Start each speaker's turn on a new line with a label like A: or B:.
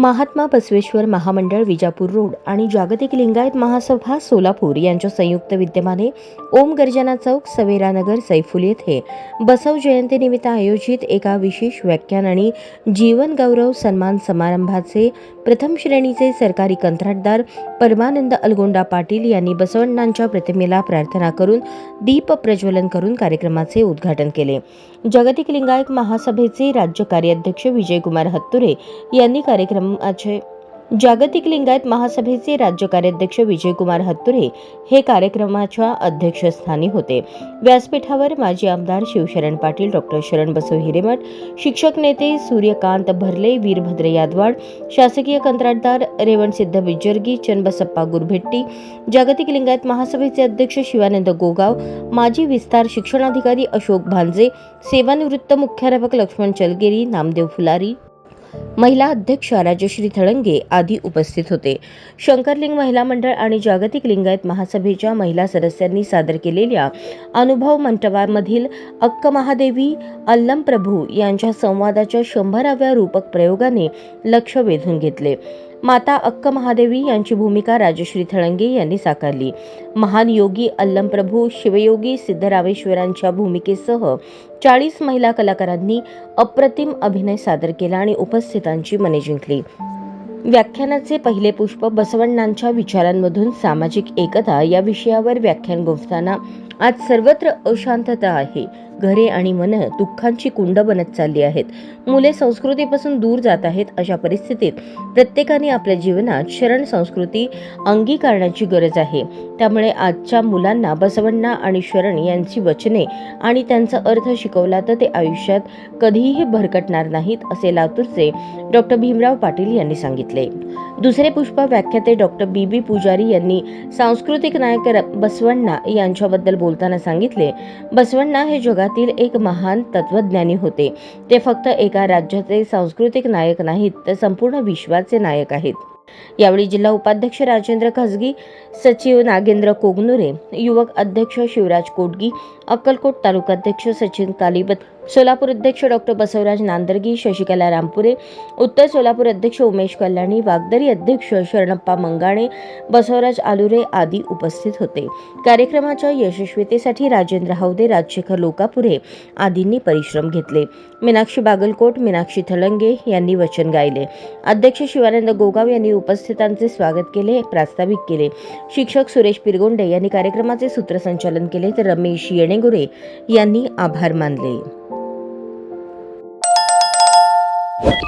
A: महात्मा बसवेश्वर महामंडळ विजापूर रोड आणि जागतिक लिंगायत महासभा सोलापूर यांच्या संयुक्त विद्यमाने ओम गर्जना चौक सवेरानगर सैफुल येथे बसव जयंतीनिमित्त आयोजित एका विशेष व्याख्यान आणि जीवन गौरव सन्मान समारंभाचे प्रथम श्रेणीचे सरकारी कंत्राटदार परमानंद अलगोंडा पाटील यांनी बसवण्णांच्या प्रतिमेला प्रार्थना करून दीप प्रज्वलन करून कार्यक्रमाचे उद्घाटन केले. जागतिक लिंगायत महासभेचे राज्य कार्याध्यक्ष विजयकुमार हत्तुरे यांनी कार्यक्रम कार्यक्रमाचे जागतिक लिंगायत महासभेचे राज्य कार्याध्यक्ष विजयकुमार हत्तुरे हे कार्यक्रमाच्या अध्यक्षस्थानी होते. व्यासपीठावर माजी आमदार शिवशरण पाटील डॉक्टर शरण बसव हिरेमठ शिक्षक नेते सूर्यकांत भरले वीरभद्र यादवाड शासकीय कंत्राटदार रेवणसिद्ध बिजर्गी चन्बसप्पा गुरभेट्टी जागतिक लिंगायत महासभेचे अध्यक्ष शिवानंद गोगाव माजी विस्तार शिक्षणाधिकारी अशोक भांजे सेवानिवृत्त मुख्याध्यापक लक्ष्मण चलगेरी नामदेव फुलारी महिला अध्यक्ष राजश्री थळंगे आदी उपस्थित होते. शंकरलिंग महिला मंडळ आणि जागतिक लिंगायत महासभेच्या महिला सदस्यांनी सादर केलेल्या अनुभव मंटपामधील अक्क महादेवी अल्लम प्रभू यांच्या संवादाच्या शंभराव्या रूपक प्रयोगाने लक्ष वेधून घेतले. माता अक्क महादेवी यांची भूमिका राजश्री थळंगे यांनी साकारली. महान योगी अल्लमप्रभू शिवयोगी सिद्धरामेश्वरांच्या भूमिकेसह चाळीस महिला कलाकारांनी अप्रतिम अभिनय सादर केला आणि उपस्थितांची मने जिंकली. व्याख्यानाचे पहिले पुष्प बसवण्णांच्या विचारांमधून सामाजिक एकता या विषयावर व्याख्यान गुंफताना आज सर्वत्र अशांतता आहे. घरे आणि मन दुःखांची कुंड बनत चालली आहेत. मुले संस्कृतीपासून दूर जात आहेत अशा परिस्थितीत प्रत्येकाने आपल्या जीवनात शरण संस्कृती अंगीकारण्याची गरज आहे. त्यामुळे आजच्या मुलांना बसवण्णा आणि शरण यांची वचने आणि त्यांचा अर्थ शिकवला तर ते आयुष्यात कधीही भरकटणार नाहीत असे लातूरचे डॉक्टर भीमराव पाटील यांनी सांगितले. दुसरे पुष्प व्याख्याते डॉक्टर बी. बी. पुजारी यांनी सांस्कृतिक नायक बसवण्णा यांच्याबद्दल बोलताना सांगितले बसवण्णा हे जगातील एक महान तत्वज्ञानी होते. ते फक्त एका राज्याचे सांस्कृतिक नायक नाहीत तर संपूर्ण विश्वाचे नायक आहेत. यावेळी जिल्हा उपाध्यक्ष राजेंद्र खसगी सचिव नागेंद्र कोगनुरे युवक अध्यक्ष शिवराज कोटगी अक्कलकोट तालुकाध्यक्ष सचिन कालिबत सोलापूर अध्यक्ष डॉक्टर बसवराज नांदर्गी शशिकला रामपुरे उत्तर सोलापूर अध्यक्ष उमेश कल्याणी वागदरी अध्यक्ष शरणप्पा मंगाणे बसवराज आलुरे आदी उपस्थित होते. कार्यक्रमाच्या यशस्वीतेसाठी राजेंद्र हावदे राजशेखर लोकापुरे आदींनी परिश्रम घेतले. मीनाक्षी बागलकोट मीनाक्षी थलंगे यांनी वचन गायले. अध्यक्ष शिवानंद गोगाव यांनी उपस्थितांचे स्वागत केले प्रास्ताविक केले. शिक्षक सुरेश पिरगोंडे यांनी कार्यक्रमाचे सूत्रसंचालन केले तर रमेश येणेगुरे यांनी आभार मानले.